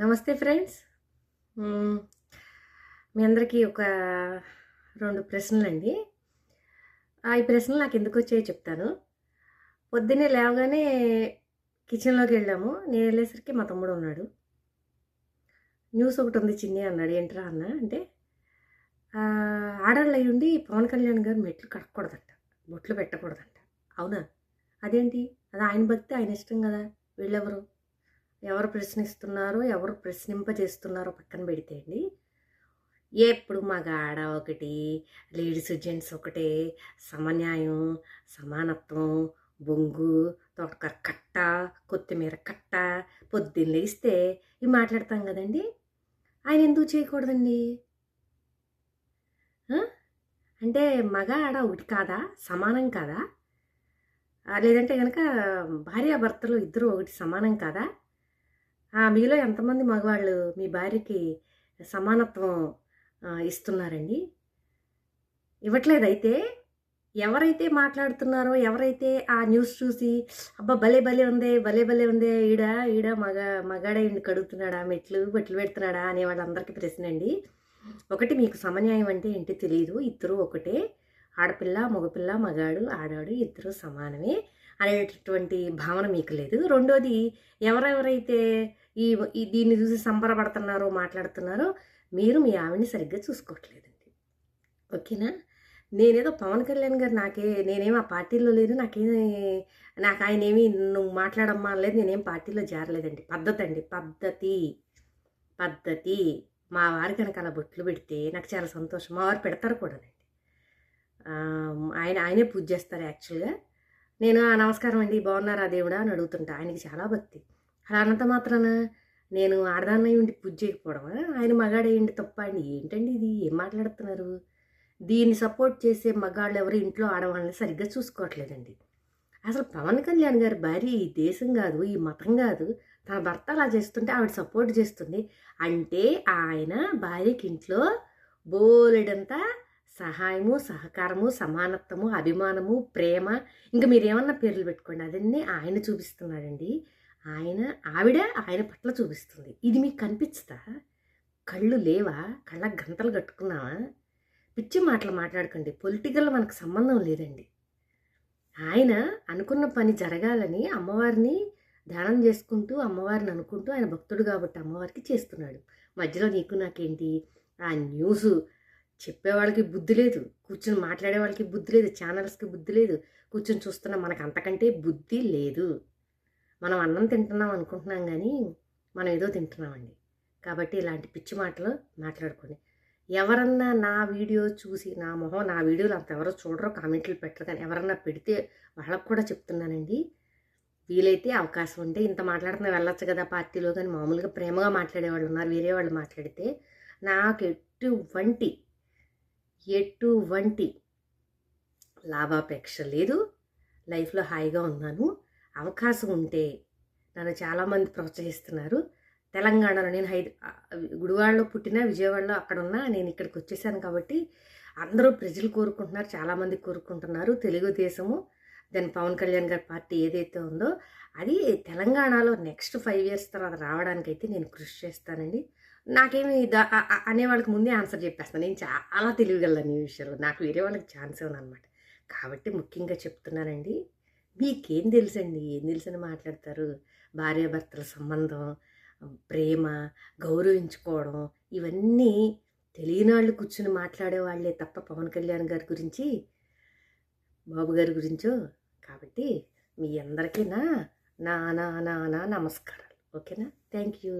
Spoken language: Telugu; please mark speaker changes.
Speaker 1: నమస్తే ఫ్రెండ్స్. మీ అందరికీ ఒక రెండు ప్రశ్నలండి. ఆ, ఈ ప్రశ్నలు నాకు ఎందుకు వచ్చాయో చెప్తాను. పొద్దున్నే లేవగానే కిచెన్లోకి వెళ్ళాము. నేను వెళ్ళేసరికి మా తమ్ముడు ఉన్నాడు. న్యూస్ ఒకటి ఉంది చిన్ని అన్నాడు. ఏంట్రా అన్న? అంటే ఆర్డర్లు అయ్యి అయి ఉండి పవన్ కళ్యాణ్ గారు మెట్లు కట్టకూడదంట బొట్లు పెట్టకూడదంట. అవునా? అదేంటి? అది ఆయన భక్తి ఆయన ఇష్టం కదా. వీళ్ళెవరు? ఎవరు ప్రశ్నిస్తున్నారో ఎవరు ప్రశ్నింపజేస్తున్నారో పక్కన పెడితే అండి. ఎప్పుడు మగాడ ఒకటి లేడీస్ జెంట్స్ ఒకటే సమన్యాయం సమానత్వం బొంగు తోటకర కట్ట కొత్తిమీర కట్ట పొద్దున్న లేస్తే ఇవి మాట్లాడతాం కదండి. ఆయన ఎందుకు చేయకూడదండి? అంటే మగ ఆడ ఒకటి కాదా? సమానం కాదా? లేదంటే కనుక భార్యాభర్తలు ఇద్దరు ఒకటి సమానం కాదా? మీలో ఎంతమంది మగవాళ్ళు మీ భార్యకి సమానత్వం ఇస్తున్నారండి? ఇవ్వట్లేదు అయితే. ఎవరైతే మాట్లాడుతున్నారో ఎవరైతే ఆ న్యూస్ చూసి అబ్బా భలే భలే ఉంది భలే భలే ఉంది ఈడ ఈడ మగ మగాడే ఈయన కడుగుతున్నాడా మెట్లు బట్లు పెడుతున్నాడా అనే వాళ్ళందరికీ ప్రశ్న అండి ఒకటి మీకు సమన్యాయం అంటే ఏంటి తెలియదు ఇద్దరు ఒకటే. ఆడపిల్ల మగపిల్ల మగాడు ఆడాడు ఇద్దరు సమానమే. అనేటటువంటి భావన మీకు లేదు. రెండోది ఎవరెవరైతే ఈ దీన్ని చూసి సంబరపడుతున్నారో మాట్లాడుతున్నారో మీరు మీ ఆవిడని సరిగ్గా చూసుకోవట్లేదండి. ఓకేనా? నేనేదో పవన్ కళ్యాణ్ గారు నాకే నేనేం ఆ పార్టీలో లేదు నాకేమి నాకు ఆయన ఏమి నువ్వు మాట్లాడమ్మా లేదు నేనేం పార్టీలో జారలేదండి. పద్ధతి అండి పద్ధతి. పద్ధతి. మా వారి కనుక అలా బొట్లు పెడితే నాకు చాలా సంతోషం. మా వారు పెడతారు కూడానండి. ఆయన ఆయనే పూజ చేస్తారు యాక్చువల్గా. నేను "ఆ, నమస్కారం అండి బాగున్నారా దేవుడా అని అడుగుతుంటా. ఆయనకి చాలా భక్తి. అలా అన్నంత మాత్రాన నేను ఆడదాన్నై ఉండి పూజ చేయకపోవడమా ఆయన మగాడేయండి తప్ప అండి. ఏంటండి ఇది? ఏం మాట్లాడుతున్నారు? దీన్ని సపోర్ట్ చేసే మగాళ్ళు ఎవరు ఇంట్లో ఆడవాళ్ళని సరిగ్గా చూసుకోవట్లేదండి. అసలు పవన్ కళ్యాణ్ గారి భార్య ఈ దేశం కాదు ఈ మతం కాదు. తన భర్త అలా చేస్తుంటే ఆవిడ సపోర్ట్ చేస్తుంది. అంటే ఆయన భార్యకి ఇంట్లో బోలెడంతా సహాయము సహకారము సమానత్వము అభిమానము ప్రేమ. ఇంకా మీరు ఏమన్నా పేర్లు పెట్టుకోండి. అదన్నీ ఆయన చూపిస్తున్నాడండి. ఆయన ఆవిడ ఆయన పట్ల చూపిస్తుంది. ఇది మీకు కనిపించదా కళ్ళు లేవా? కళ్ళ గంటలు కట్టుకున్నావా? పిచ్చి మాటలు మాట్లాడకండి. పొలిటికల్ మనకు సంబంధం లేదండి. ఆయన అనుకున్న పని జరగాలని అమ్మవారిని ధ్యానం చేసుకుంటూ అమ్మవారిని అనుకుంటూ ఆయన భక్తుడు కాబట్టి అమ్మవారికి చేస్తున్నాడు. మధ్యలో నీకు నాకేంటి? ఆ న్యూస్ చెప్పేవాళ్ళకి బుద్ధి లేదు కూర్చొని మాట్లాడే వాళ్ళకి బుద్ధి లేదు ఛానల్స్కి బుద్ధి లేదు కూర్చొని చూస్తున్న మనకు అంతకంటే బుద్ధి లేదు. మనం అన్నం తింటున్నాం అనుకుంటున్నాం కానీ మనం ఏదో తింటున్నామండి. కాబట్టి ఇలాంటి పిచ్చి మాటలు మాట్లాడుకోండి. ఎవరన్నా నా వీడియో చూసి నా మొహం నా వీడియోలు అంత ఎవరో చూడరో కామెంట్లు పెట్టరు కానీ ఎవరన్నా పెడితే వాళ్ళకు కూడా చెప్తున్నానండి. వీలైతే అవకాశం ఉంటే ఇంత మాట్లాడుతున్నా వెళ్ళొచ్చు కదా పార్టీలో కానీ మామూలుగా ప్రేమగా మాట్లాడే వాళ్ళు ఉన్నారు వేరే వాళ్ళు మాట్లాడితే నాకు ఎటువంటి ఎటువంటి లాభాపేక్ష లేదు. లైఫ్లో హాయిగా ఉన్నాను. అవకాశం ఉంటే నన్ను చాలామంది ప్రోత్సహిస్తున్నారు. తెలంగాణలో నేను హైద గుడివాడలో పుట్టిన విజయవాడలో అక్కడ ఉన్నా నేను ఇక్కడికి వచ్చేసాను కాబట్టి అందరూ ప్రజలు కోరుకుంటున్నారు చాలామంది కోరుకుంటున్నారు. తెలుగుదేశము దాని పవన్ కళ్యాణ్ గారి పార్టీ ఏదైతే ఉందో అది తెలంగాణలో నెక్స్ట్ ఫైవ్ ఇయర్స్ తర్వాత రావడానికైతే నేను కృషి చేస్తానండి. నాకేమి అనే వాళ్ళకి ముందే ఆన్సర్ చెప్పేస్తాను. నేను చాలా తెలియగలను ఈ విషయంలో. నాకు వేరే వాళ్ళకి ఛాన్స్ అనమాట కాబట్టి ముఖ్యంగా చెప్తున్నానండి మీకేం తెలుసండి? ఏం తెలుసని మాట్లాడతారు? భార్యాభర్తల సంబంధం ప్రేమ గౌరవించుకోవడం ఇవన్నీ తెలియని వాళ్ళు కూర్చుని మాట్లాడే వాళ్ళే తప్ప పవన్ కళ్యాణ్ గారి గురించి బాబు గారి గురించో? కాబట్టి మీ అందరికీ నా నా నా నా నమస్కారాలు. ఓకేనా? Thank you.